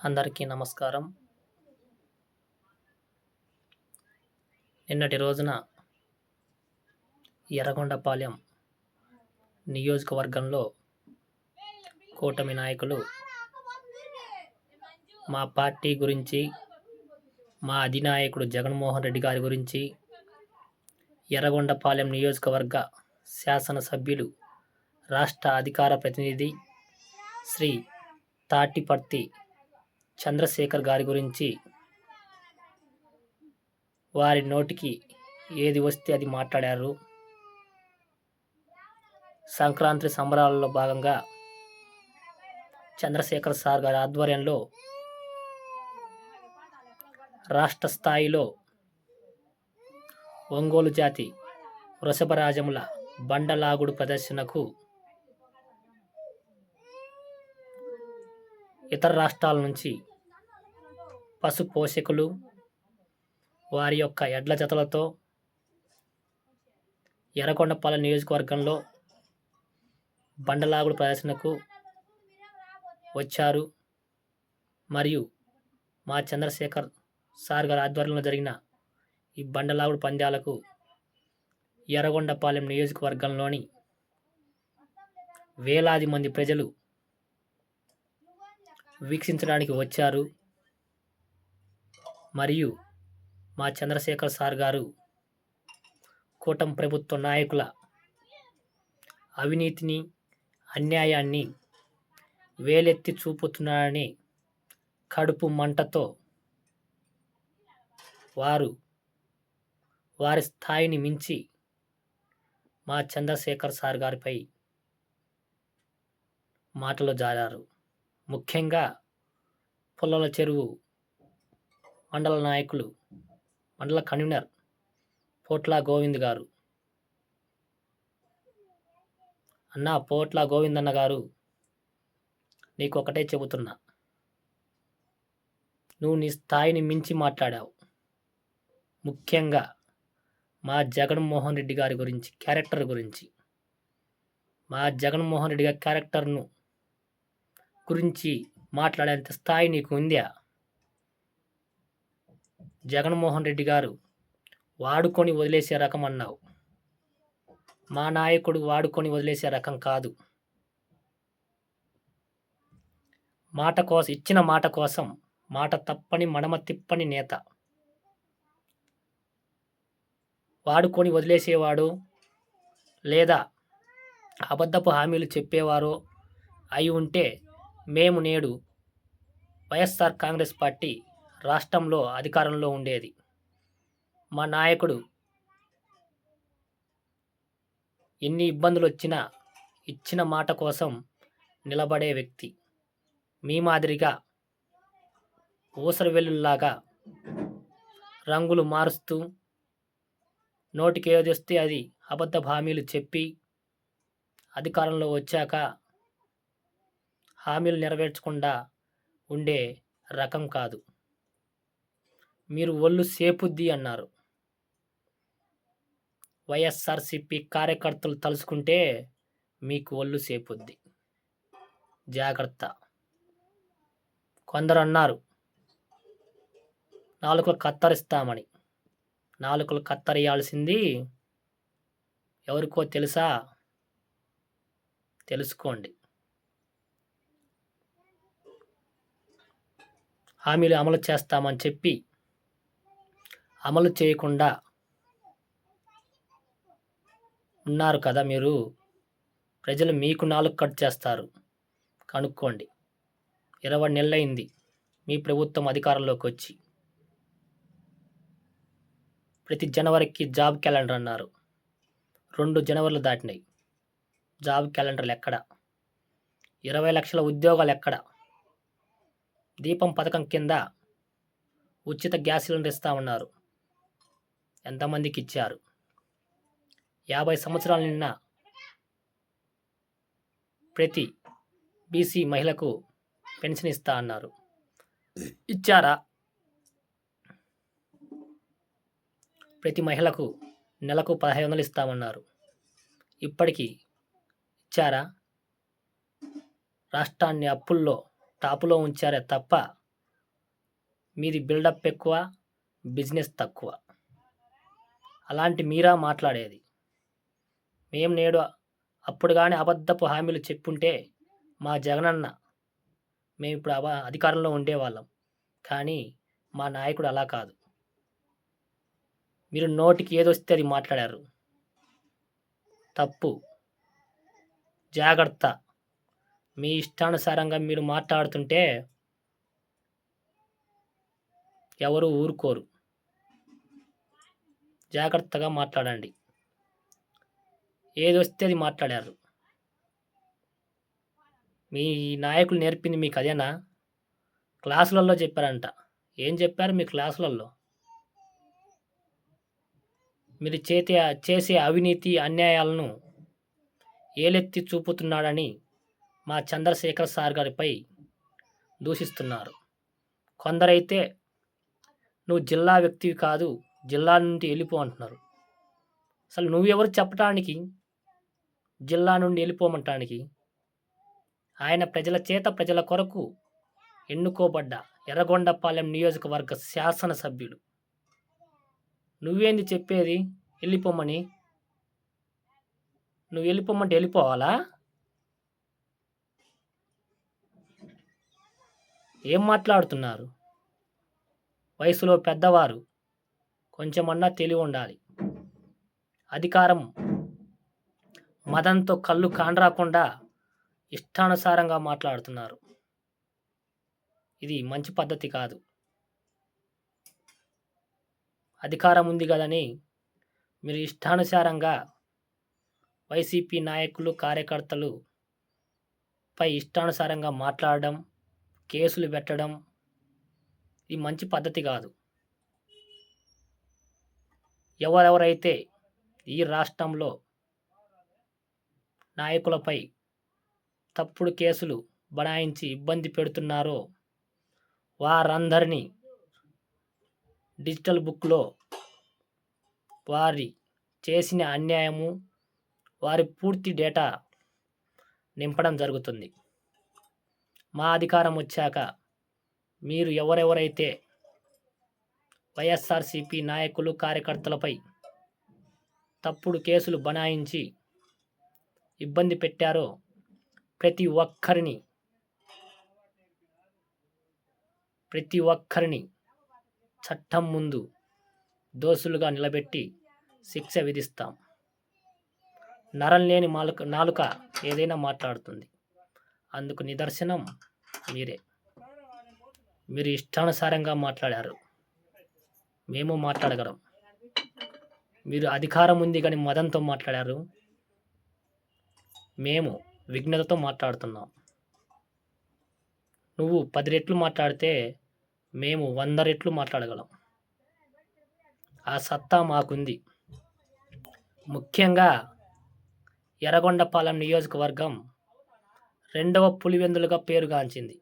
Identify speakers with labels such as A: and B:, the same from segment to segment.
A: అందరికీ నమస్కారం. నిన్నటి రోజున ఎర్రగొండపాలెం నియోజకవర్గంలో కూటమి నాయకులు మా పార్టీ గురించి మా అధినాయకుడు జగన్మోహన్ రెడ్డి గారి గురించి ఎర్రగొండపాలెం నియోజకవర్గ శాసనసభ్యులు రాష్ట్ర అధికార ప్రతినిధి శ్రీ తాటిపర్తి చంద్రశేఖర్ గారి గురించి వారి నోటికి ఏది వస్తే అది మాట్లాడారు. సంక్రాంతి సంబరాలలో భాగంగా చంద్రశేఖర్ సార్ గారి ఆధ్వర్యంలో రాష్ట్ర స్థాయిలో ఒంగోలు జాతి వృషభరాజముల బండలాగుడు ప్రదర్శనకు ఇతర రాష్ట్రాల నుంచి పశు పోషకులు వారి యొక్క ఎడ్ల జతలతో ఎర్రకొండపాలెం నియోజకవర్గంలో బండలాగుడు ప్రదర్శనకు వచ్చారు. మరియు మా చంద్రశేఖర్ సార్ గారి ఆధ్వర్యంలో జరిగిన ఈ బండలాగుడు పంద్యాలకు ఎర్రగొండపాలెం నియోజకవర్గంలోని వేలాది మంది ప్రజలు వీక్షించడానికి వచ్చారు. మరియు మా చంద్రశేఖర్ సార్ గారు కూటమి ప్రభుత్వ నాయకుల అవినీతిని అన్యాయాన్ని వేలెత్తి చూపుతున్నారని కడుపు మంటతో వారు వారి స్థాయిని మించి మా చంద్రశేఖర్ సార్ గారిపై మాటలు జారారు. ముఖ్యంగా పుల్లల చెరువు మండల నాయకులు మండల కన్వీనర్ పోట్ల గోవింద్ గారు. అన్న పోట్ల గోవింద్ అన్న గారు నీకు ఒకటే చెబుతున్నా. నువ్వు నీ స్థాయిని మించి మాట్లాడావు. ముఖ్యంగా మా జగన్మోహన్ రెడ్డి గారి గురించి క్యారెక్టర్ గురించి. మా జగన్మోహన్ రెడ్డి గారి క్యారెక్టర్ను గురించి మాట్లాడేంత స్థాయి నీకు ఉందా జగన్మోహన్ రెడ్డి గారు వాడుకొని వదిలేసే రకం అన్నావు. మా నాయకుడు వాడుకొని వదిలేసే రకం కాదు. మాట కోసం ఇచ్చిన మాట కోసం మాట తప్పని మడమ తిప్పని నేత. వాడుకొని వదిలేసేవాడు లేదా అబద్ధపు హామీలు చెప్పేవారో అయి ఉంటే మేము నేడు వైఎస్ఆర్ కాంగ్రెస్ పార్టీ రాష్ట్రంలో అధికారంలో ఉండేది. మా నాయకుడు ఎన్ని ఇబ్బందులు వచ్చినా ఇచ్చిన మాట కోసం నిలబడే వ్యక్తి. మీ మాదిరిగా ఊసరు వెల్లుల్లాగా రంగులు మారుస్తూ నోటికి ఏదొస్తే అది అబద్ధ హామీలు చెప్పి అధికారంలో వచ్చాక హామీలు నెరవేర్చకుండా ఉండే రకం కాదు. మీరు ఒళ్ళు సేపుద్ది అన్నారు. వైఎస్ఆర్సిపి కార్యకర్తలు తలుసుకుంటే మీకు ఒళ్ళు సేపుద్ది. జాగ్రత్త. కొందరు అన్నారు నాలుకలు కత్తరిస్తామని. నాలుకలు కత్తరియాల్సింది ఎవరికో తెలుసా? తెలుసుకోండి. హామీలు అమలు చేస్తామని చెప్పి అమలు చేయకుండా ఉన్నారు కదా మీరు. ప్రజలు మీకు నాలుగు కట్ చేస్తారు. కనుక్కోండి. ఇరవై నెలలైంది. మీ ప్రభుత్వం అధికారంలోకి వచ్చి. ప్రతి జనవరికి జాబ్ క్యాలెండర్ అన్నారు. రెండు జనవరిలు దాటినాయి. జాబ్ క్యాలెండర్లు ఎక్కడ? ఇరవై లక్షల ఉద్యోగాలు ఎక్కడ? దీపం పథకం కింద ఉచిత గ్యాస్ సిలిండర్ ఇస్తా ఉన్నారు ఎంతమందికి ఇచ్చారు యాభై సంవత్సరాల నిన్న ప్రతి బీసీ మహిళకు పెన్షన్ ఇస్తా అన్నారు. ఇచ్చారా? ప్రతి మహిళకు నెలకు పదహైదు వందలు ఇస్తామన్నారు. ఇప్పటికీ ఇచ్చారా? రాష్ట్రాన్ని అప్పుల్లో టాపులో ఉంచారే తప్ప మీది బిల్డప్ ఎక్కువ బిజినెస్ తక్కువ. అలాంటి మీరా మాట్లాడేది. మేము నేడు అప్పుడు కానీ అబద్ధపు హామీలు చెప్పుంటే మా జగనన్న మేము ఇప్పుడు అబ అధికారంలో ఉండేవాళ్ళం. కానీ మా నాయకుడు అలా కాదు. మీరు నోటికి ఏదొస్తే అది మాట్లాడారు. తప్పు. జాగ్రత్త. మీ ఇష్టానుసారంగా మీరు మాట్లాడుతుంటే ఎవరు ఊరుకోరు. జాగ్రత్తగా మాట్లాడండి. ఏదొస్తే అది మాట్లాడారు. మీ నాయకులు నేర్పింది మీకు అదేనా? క్లాసులలో చెప్పారంట. ఏం చెప్పారు మీ క్లాసులలో? మీరు చేతే చేసే అవినీతి అన్యాయాలను ఏలెత్తి చూపుతున్నాడని మా చంద్రశేఖర్ సార్ గారిపై దూషిస్తున్నారు. కొందరైతే నువ్వు జిల్లా వ్యక్తివి కాదు జిల్లా నుండి వెళ్ళిపో అంటున్నారు. అసలు నువ్వెవరు చెప్పటానికి? జిల్లా నుండి వెళ్ళిపోమంటానికి? ఆయన ప్రజల చేత ప్రజల కొరకు ఎన్నుకోబడ్డ ఎర్రగొండపాలెం నియోజకవర్గ శాసనసభ్యుడు. నువ్వేంది చెప్పేది? వెళ్ళిపోమని. నువ్వు వెళ్ళిపోమంటే వెళ్ళిపోవాలా? ఏం మాట్లాడుతున్నారు? వయసులో పెద్దవారు. కొంచెమన్నా తెలివి ఉండాలి అధికారం మదంతో కళ్ళు కానరాకుండా ఇష్టానుసారంగా మాట్లాడుతున్నారు. ఇది మంచి పద్ధతి కాదు. అధికారం ఉంది కదని మీరు ఇష్టానుసారంగా వైసీపీ నాయకులు కార్యకర్తలు పై ఇష్టానుసారంగా మాట్లాడడం కేసులు పెట్టడం ఇది మంచి పద్ధతి కాదు. ఎవరెవరైతే ఈ రాష్ట్రంలో నాయకులపై తప్పుడు కేసులు బనాయించి ఇబ్బంది పెడుతున్నారో వారందరినీ డిజిటల్ బుక్లో వారి చేసిన అన్యాయము వారి పూర్తి డేటా నింపడం జరుగుతుంది. మా అధికారం వచ్చాక మీరు ఎవరెవరైతే వైఎస్ఆర్సీపీ నాయకులు కార్యకర్తలపై తప్పుడు కేసులు బనాయించి ఇబ్బంది పెట్టారో ప్రతి ఒక్కరిని ప్రతి ఒక్కరిని చట్టం ముందు దోషులుగా నిలబెట్టి శిక్ష విధిస్తాం. నరం లేని మాలుక నాలుక ఏదైనా మాట్లాడుతుంది. అందుకు నిదర్శనం మీరే. మీరు ఇష్టానుసారంగా మాట్లాడారు. మేము మాట్లాడగలం. మీరు అధికారం ఉంది కానీ మదంతో మాట్లాడారు. మేము విఘ్నతతో మాట్లాడుతున్నాం. నువ్వు పది రెట్లు మాట్లాడితే మేము వంద రెట్లు మాట్లాడగలం. ఆ సత్తా మాకుంది. ముఖ్యంగా ఎర్రగొండపాలెం నియోజకవర్గం రెండవ పులివెందులుగా పేరుగాంచింది.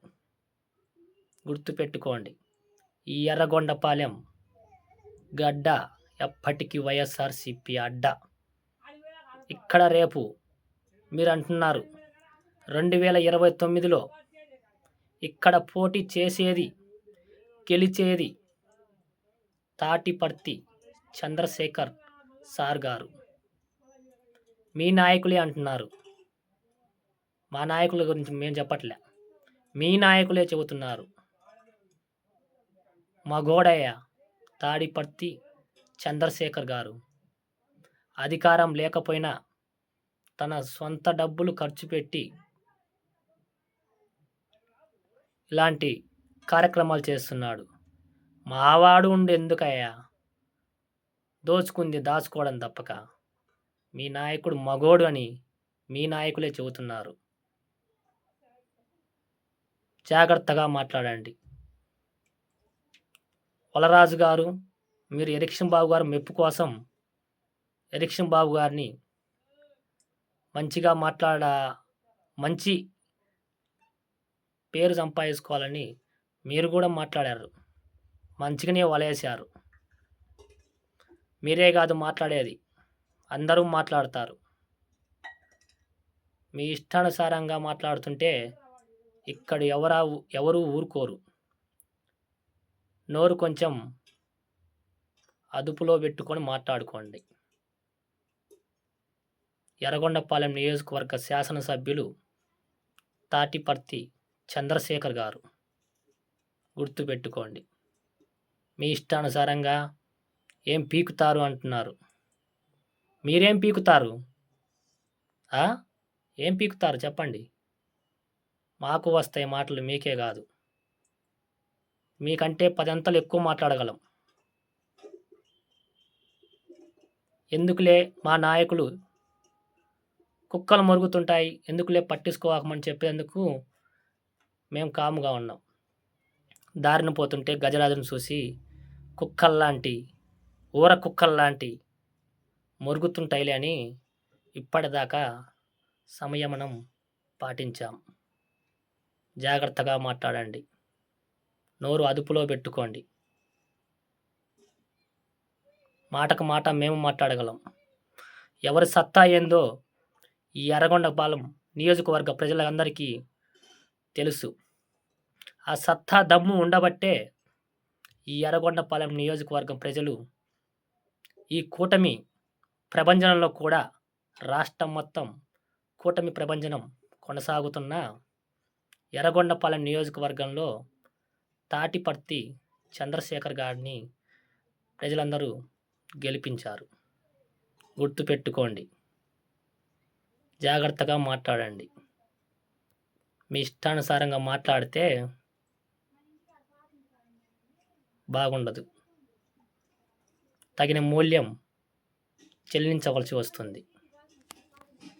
A: గుర్తుపెట్టుకోండి ఈ ఎర్రగొండపాలెం గడ్డ ఎప్పటికీ వైఎస్ఆర్సిపి అడ్డ. ఇక్కడ రేపు మీరు అంటున్నారు రెండు వేల ఇరవై తొమ్మిదిలో ఇక్కడ పోటీ చేసేది గెలిచేది తాటిపర్తి చంద్రశేఖర్ సార్ గారు. మీ నాయకులే అంటున్నారు. మా నాయకుల గురించి మేము చెప్పట్లే. మీ నాయకులే చెబుతున్నారు. మా గోడయ్య తాడిపర్తి చంద్రశేఖర్ గారు. అధికారం లేకపోయినా తన సొంత డబ్బులు ఖర్చు పెట్టి ఇలాంటి కార్యక్రమాలు చేస్తున్నాడు. మావాడు ఉండి ఎందుకయ్యా దోచుకుంది దాచుకోవడం తప్పక. మీ నాయకుడు మగోడు అని మీ నాయకులే చెబుతున్నారు. జాగ్రత్తగా మాట్లాడండి. వలరాజు గారు మీరు ఎరిక్షన్ బాబు గారు మెప్పు కోసం ఎరిక్షన్ బాబు గారిని మంచిగా మాట్లాడ మంచి పేరు సంపాదించుకోవాలని మీరు కూడా మాట్లాడారు. మంచిగానే వలేశారు. మీరే కాదు మాట్లాడేది. అందరూ మాట్లాడతారు. మీ ఇష్టానుసారంగా మాట్లాడుతుంటే ఇక్కడ ఎవరా ఎవరు ఊరుకోరు. నోరు కొంచెం అదుపులో పెట్టుకొని మాట్లాడుకోండి. ఎర్రగొండపాలెం నియోజకవర్గ శాసనసభ్యులు తాటిపర్తి చంద్రశేఖర్ గారు గుర్తుపెట్టుకోండి. మీ ఇష్టానుసారంగా ఏం పీకుతారు అంటున్నారు. మీరేం పీకుతారు? ఏం పీకుతారు చెప్పండి. మాకు వస్తాయి మాటలు మీకే కాదు. మీకంటే పదంతలు ఎక్కువ మాట్లాడగలం. ఎందుకులే మా నాయకులు కుక్కలు మరుగుతుంటాయి ఎందుకులే పట్టించుకోకమని చెప్పేందుకు మేము కాముగా ఉన్నాం. దారిన పోతుంటే గజరాజును చూసి కుక్కల్లాంటి ఊర కుక్కల్లాంటి మొరుగుతుంటాయిలే అని ఇప్పటిదాకా సంయమనం పాటించాం. జాగ్రత్తగా మాట్లాడండి. నోరు అదుపులో పెట్టుకోండి. మాటకు మాట మేము మాట్లాడగలం. ఎవరి సత్తా ఏందో ఈ ఎర్రగొండపాలెం నియోజకవర్గ ప్రజలందరికీ తెలుసు. ఆ సత్తా దమ్ము ఉండబట్టే ఈ ఎర్రగొండపాలెం నియోజకవర్గం ప్రజలు ఈ కూటమి ప్రభంజనంలో కూడా రాష్ట్రం మొత్తం కూటమి ప్రభంజనం కొనసాగుతున్న ఎర్రగొండపాలెం నియోజకవర్గంలో తాటిపర్తి చంద్రశేఖర్ గారిని ప్రజలందరూ గెలిపించారు. గుర్తుపెట్టుకోండి. జాగ్రత్తగా మాట్లాడండి. మీ ఇష్టానుసారంగా మాట్లాడితే బాగుండదు. తగిన మూల్యం చెల్లించవలసి వస్తుంది.